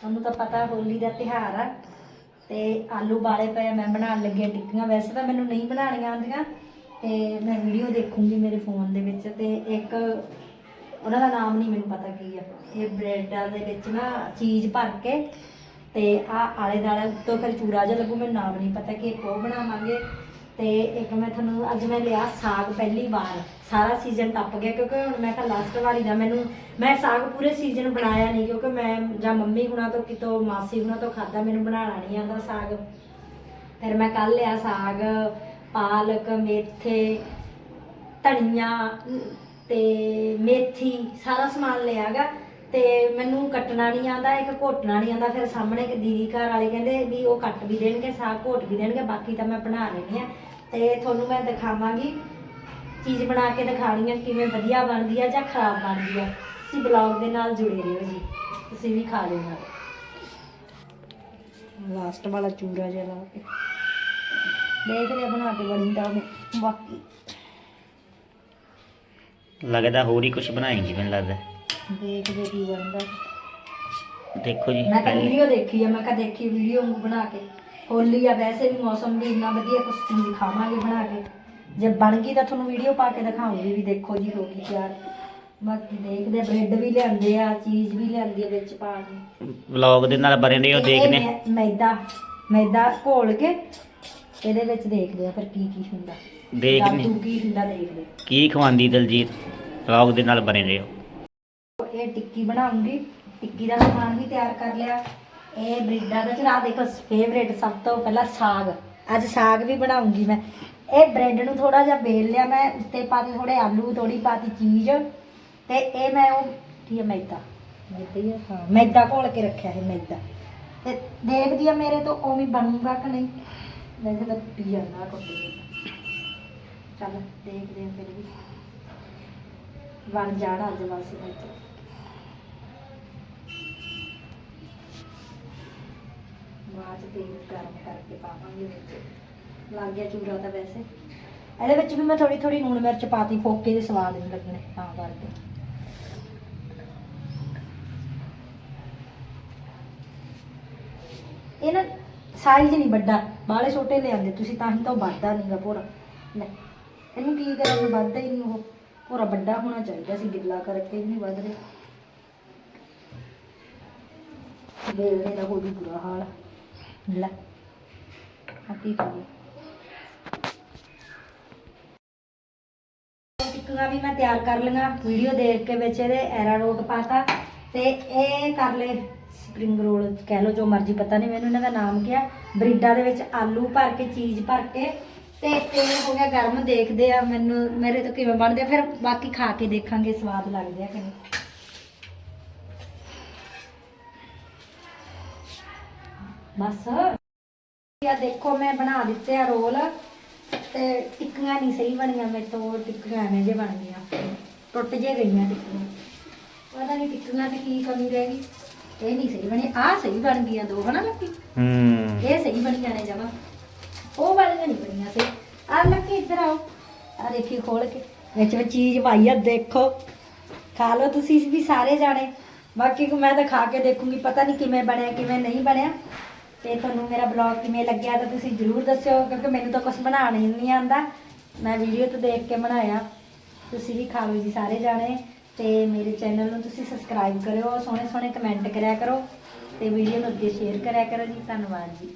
ਤੁਹਾਨੂੰ ਤਾਂ ਪਤਾ ਹੋਲੀ ਦਾ ਤਿਉਹਾਰ ਆ ਤੇ ਆਲੂ ਬਾਲੇ ਪਏ ਮੈਂ ਬਣਾਉਣ ਲੱਗੀ ਆ ਟਿੱਕੀਆਂ। ਵੈਸੇ ਤਾਂ ਮੈਨੂੰ ਨਹੀਂ ਬਣਾਉਣੀਆਂ ਆਉਂਦੀਆਂ ਤੇ ਮੈਂ ਵੀਡੀਓ ਦੇਖੂੰਗੀ ਮੇਰੇ ਫੋਨ ਦੇ ਵਿੱਚ ਤੇ ਇੱਕ ਉਹਨਾਂ ਦਾ ਨਾਮ ਨਹੀਂ ਮੈਨੂੰ ਪਤਾ ਕੀ ਆ। ਇਹ ਬ੍ਰੈਡਾਂ ਦੇ ਵਿੱਚ ਨਾ ਚੀਜ਼ ਭਰ ਕੇ ਤੇ ਆ ਆਲੇ ਦਾਲੇ ਤੋਂ ਫਿਰ ਚੂਰਾ ਜਿਹਾ ਲੱਗੂ, ਮੈਨੂੰ ਨਾਮ ਨਹੀਂ ਪਤਾ ਕਿ ਇੱਕ ਉਹ ਬਣਾਵਾਂਗੇ। ਤੇ ਇੱਕ ਮੈਂ ਤੁਹਾਨੂੰ ਅੱਜ ਮੈਂ ਲਿਆ ਸਾਗ ਪਹਿਲੀ ਵਾਰ। ਸਾਰਾ ਸੀਜ਼ਨ ਟੱਪ ਗਿਆ ਕਿਉਂਕਿ ਹੁਣ ਮੈਂ ਤਾਂ ਲਾਸਟ ਵਾਰੀ ਦਾ ਮੈਨੂੰ ਮੈਂ ਸਾਗ ਪੂਰੇ ਸੀਜ਼ਨ ਬਣਾਇਆ ਨਹੀਂ ਕਿਉਂਕਿ ਮੈਂ ਜਾਂ ਮੰਮੀ ਹੁਣਾਂ ਤੋਂ ਕਿਤੋਂ ਮਾਸੀ ਹੁਣਾਂ ਤੋਂ ਖਾਦਾ ਮੈਨੂੰ ਬਣਾਉਣਾ ਨਹੀਂ ਆਉਂਦਾ ਸਾਗ। ਫਿਰ ਮੈਂ ਕੱਲ ਲਿਆ ਸਾਗ, ਪਾਲਕ, ਮੇਥੇ, ਧਨੀਆ ਤੇ ਮੇਥੀ, ਸਾਰਾ ਸਮਾਨ ਲਿਆਗਾ ਤੇ ਮੈਨੂੰ ਕੱਟਣਾ ਨਹੀਂ ਆਂਦਾ ਇੱਕ ਘੋਟਣਾ ਨਹੀਂ ਆਂਦਾ ਫਿਰ ਸਾਹਮਣੇ ਇੱਕ ਦੀਦੀ ਘਰ ਵਾਲੇ ਕਹਿੰਦੇ ਵੀ ਉਹ ਕੱਟ ਵੀ ਦੇਣਗੇ, ਸਾਗ ਘੋਟ ਵੀ ਦੇਣਗੇ, ਬਾਕੀ ਤਾਂ ਮੈਂ ਬਣਾ ਲੈਣੀ ਆ ਤੇ ਤੁਹਾਨੂੰ ਮੈਂ ਦਿਖਾਵਾਂਗੀ ਚੀਜ਼ ਬਣਾ ਕੇ ਦਿਖਾਣੀ ਆ ਕਿਵੇਂ ਵਧੀਆ ਬਣਦੀ ਆ ਜਾਂ ਖਰਾਬ ਬਣਦੀ ਆ। ਤੁਸੀਂ ਬਲੌਗ ਦੇ ਨਾਲ ਜੁੜੇ ਰਹੋ ਜੀ ਤੁਸੀਂ ਵੀ ਖਾ ਲਿਓ ਨਾਲ। ਲਾਸਟ ਵਾਲਾ ਚੂਰਾ ਜਿਹਾ ਲਾ ਕੇ। ਦੇਖਦੇ ਆ ਬਣਾ ਕੇ ਬਣੀ ਤਾਂ ਉਹਨੇ ਬਾਕੀ। ਲੱਗਦਾ ਹੋਰ ਹੀ ਕੁਝ ਬਣਾਏਗੀ ਮੈਨੂੰ ਲੱਗਦਾ। ਦੇਖਦੇ ਕੀ ਬਣਦਾ। ਦੇਖੋ ਜੀ ਮੈਂ ਤਾਂ ਪਹਿਲੇ। ਵੀਡੀਓ ਦੇਖੀ ਆ ਮੈਂ ਕਿਹਾ ਦੇਖੀ ਵੀਡੀਓ ਬਣਾ ਕੇ। ਹੋਲੀ ਆ ਵੈਸੇ ਵੀ ਮੌਸਮ ਵੀ ਇੰਨਾ ਵਧੀਆ ਕੁਝ ਚੀਜ਼ ਖਾਵਾਂਗੇ ਬਣਾ ਕੇ। ਜੇ ਬਣ ਗਈ ਤਾਂ ਤੁਹਾਨੂੰ ਵੀਡੀਓ ਪਾ ਕੇ ਦਿਖਾਉਂਗੀ ਵੀ ਦੇਖੋ ਜੀ ਹੋ ਗਈ ਤਿਆਰ। ਬਾਕੀ ਦੇਖਦੇ ਬ੍ਰੈਡ ਵੀ ਲਿਆਂਦੇ ਆ ਚੀਜ਼ ਵੀ ਲਿਆਂਦੀ ਆ ਵਿੱਚ ਪਾਣ ਨੂੰ ਵਲੌਗ ਦੇ ਨਾਲ ਬਣੇ ਰਹੋ ਇਹ ਦੇਖਦੇ ਮੈ- ਮੈਦਾ ਮੈਦਾ ਘੋਲ ਕੇ ਇਹਦੇ ਵਿੱਚ ਦੇਖਦੇ ਆ ਫਿਰ ਕੀ ਕੀ ਹੁੰਦਾ। ਦੇਖਦੇ ਜਾਦੂ ਕੀ ਹੁੰਦਾ ਦੇਖਦੇ। ਕੀ ਖਵਾਉਂਦੀ ਦਲਜੀਤ? ਵਲੌਗ ਦੇ ਨਾਲ ਬਣੇ ਰਹੋ। ਇਹ ਟਿੱਕੀ ਬਣਾਉਂਗੀ। ਟਿੱਕੀ ਦਾ ਸਮਾਨ ਵੀ ਤਿਆਰ ਕਰ ਲਿਆ। ਇਹ ਬ੍ਰੈਡਾਂ ਦਾ ਚਲਾ ਦੇਖੋ ਫੇਵਰੇਟ ਸਭ ਤੋਂ ਪਹਿਲਾਂ ਸਾਗ। ਅੱਜ ਸਾਗ ਵੀ ਬਣਾਉਂਗੀ ਮੈਂ। ਇਹ ਬ੍ਰੈਡ ਨੂੰ ਥੋੜਾ ਜਿਹਾ ਬੇਲ ਲਿਆ ਮੈਂ ਉੱਤੇ ਪਾਤੀ ਥੋੜੇ ਆਲੂ ਥੋੜੀ ਪਾਤੀ ਚੀਜ਼ ਤੇ ਇਹ ਮੈਂ ਉਹ ਕੀ ਹੈ ਮੈਦਾ? ਮੈਦਾ ਹੀ ਆ, ਹਾਂ ਮੈਦਾ ਘੋਲ ਕੇ ਰੱਖਿਆ ਹੈ ਮੈਦਾ। ਤੇ ਦੇਖਦੀ ਆ ਮੇਰੇ ਤੋਂ ਉਵੇਂ ਬਣੂਗਾ ਕਿ ਨਹੀਂ? ਵੈਸੇ ਤਾਂ ਟੁੱਟੀ ਜਾਂਦਾ ਕੁੱਟੀ ਚੱਲ ਦੇਖਦੇ ਆ ਫਿਰ ਵੀ। ਬਣ ਜਾਣ ਅੱਜ ਬਸ ਵਿੱਚ ਬਾਅਦ 'ਚ ਤੇਲ ਗਰਮ ਕਰਕੇ ਪਾਵਾਂਗੇ ਵਿੱਚ। ਲੱਗ ਗਿਆ ਚੂਰਾ ਤਾਂ ਵੈਸੇ। ਇਹਦੇ ਵਿੱਚ ਵੀ ਮੈਂ ਥੋੜੀ ਥੋੜੀ ਨੂਣ ਮਿਰਚ ਪਾਤੀ, ਫੋਕੇ ਦੇ ਸਵਾਦ ਨਹੀਂ ਲੱਗਣੇ, ਤਾਂ ਕਰਕੇ। ਇਹ ਨਾ ਸਾਈਜ਼ ਨਹੀਂ ਵੱਡਾ ਬਾਲੇ ਛੋਟੇ ਲਿਆਂਦੇ, ਤੁਸੀਂ ਤਾਂ ਹੀ ਤਾਂ ਉਹ ਵੱਧਦਾ ਨਹੀਂਗਾ ਭੋਰਾ। ਲੈ, ਇਹਨੂੰ ਕੀ ਕਰਾਂਗੇ ਵੱਧਦਾ ਹੀ ਨਹੀਂ ਉਹ। ਭੋਰਾ ਵੱਡਾ ਹੋਣਾ ਚਾਹੀਦਾ ਸੀ, ਗਿੱਲਾ ਕਰਕੇ ਵੀ ਨਹੀਂ ਵੱਧ ਰਿਹਾ ਬੇਲਣੇ ਦਾ ਕੋਈ ਬੁਰਾ ਹਾਲ ਲੈ। ਆ ਕੀ ਕਰੀਏ? ਟਿੱਕੀਆਂ ਵੀ ਮੈਂ ਤਿਆਰ ਕਰ ਲਈਆਂ, ਵੀਡੀਓ ਦੇਖ ਕੇ ਵਿੱਚ ਇਹਦੇ ਐਰਾ ਐਰਾਰੋਟ ਪਾਤਾ ਤੇ ਇਹ ਕਰ ਲਏ ਸਪਰਿੰਗ ਰੋਲ ਕਹਿ ਲਓ ਜੋ ਮਰਜ਼ੀ, ਪਤਾ ਨਹੀਂ ਮੈਨੂੰ ਇਹਨਾਂ ਦਾ ਨਾਮ ਕਿਹਾ ਬਰੀਡਾਂ ਦੇ ਵਿੱਚ ਆਲੂ ਭਰ ਕੇ, ਚੀਜ਼ ਭਰ ਕੇ ਤੇ ਤੇਲ ਹੋ ਗਿਆ ਗਰਮ, ਦੇਖਦੇ ਆ ਮੈਨੂੰ, ਮੇਰੇ ਤੋਂ ਕਿਵੇਂ ਬਣਦੇ ਆ, ਫਿਰ ਬਾਕੀ ਖਾ ਕੇ ਦੇਖਾਂਗੇ, ਸਵਾਦ ਲੱਗਦੇ ਆ ਕਿ ਨਹੀਂ। ਬਸ। ਆ ਦੇਖੋ ਮੈਂ ਬਣਾ ਦਿੱਤੇ ਆ ਰੋਲ ਤੇ ਟਿੱਕੀਆਂ ਨਹੀਂ ਸਹੀ ਬਣੀਆਂ ਮੇਰੇ ਤੋਂ ਟਿੱਕੀਆਂ ਐਵੇਂ ਜੇ ਬਣ ਗਈਆਂ। ਟੁੱਟ ਜੇ ਗਈਆਂ ਟਿੱਕੀਆਂ। ਪਤਾ ਨਹੀਂ ਟਿੱਕੀਆਂ 'ਚ ਕੀ ਕਮੀ ਰਹਿ ਗਈ। ਇਹ ਨਹੀਂ ਸਹੀ ਬਣੀ ਆਹ ਸਹੀ ਬਣ ਗਈਆਂ ਦੋ ਹਨਾ ਲੱਕੀ? ਹੂੰ। ਇਹ ਸਹੀ ਬਣੀਆਂ ਨੇ ਜਮਾ। ਉਹ ਵਾਲੀਆਂ ਨਹੀਂ ਬਣੀਆਂ ਸੀ ਆ ਲੱਕੀ ਇੱਧਰ ਆਓ। ਆ ਦੇਖੀ ਖੋਲ ਕੇ। ਵਿੱਚ ਵਿੱਚ ਚੀਜ਼ ਪਾਈ ਆ ਦੇਖੋ। ਖਾ ਲਓ ਤੁਸੀਂ ਵੀ ਸਾਰੇ ਜਾਣੇ। ਬਾਕੀ ਮੈਂ ਤਾਂ ਖਾ ਕੇ ਦੇਖੂੰਗੀ ਪਤਾ ਨਹੀਂ ਕਿਵੇਂ ਬਣਿਆ ਕਿਵੇਂ ਨਹੀਂ ਬਣਿਆ। ਤੇ ਤੁਹਾਨੂੰ ਮੇਰਾ ਬਲੌਗ ਕਿਵੇਂ ਲੱਗਿਆ ਤਾਂ ਤੁਸੀਂ ਜਰੂਰ ਦੱਸਿਓ, ਕਿਉਂਕਿ ਮੈਨੂੰ ਤਾਂ ਕੁਝ ਬਣਾਉਣਾ ਹੀ ਨਹੀਂ ਆਂਦਾ ਮੈਂ ਵੀਡੀਓ ਤੋਂ ਦੇਖ ਕੇ ਬਣਾਇਆ। ਤੁਸੀਂ ਵੀ ਖਾ ਲਓ ਜੀ ਸਾਰੇ ਜਾਣੇ। ਤੇ ਮੇਰੇ ਚੈਨਲ ਨੂੰ ਤੁਸੀਂ ਸਬਸਕ੍ਰਾਈਬ ਕਰਿਓ ਸੋਹਣੇ ਸੋਹਣੇ ਕਮੈਂਟ ਕਰਿਆ ਕਰੋ। ਤੇ ਵੀਡੀਓ ਨੂੰ ਅੱਗੇ ਸ਼ੇਅਰ ਕਰਿਆ ਕਰੋ ਜੀ। ਧੰਨਵਾਦ ਜੀ।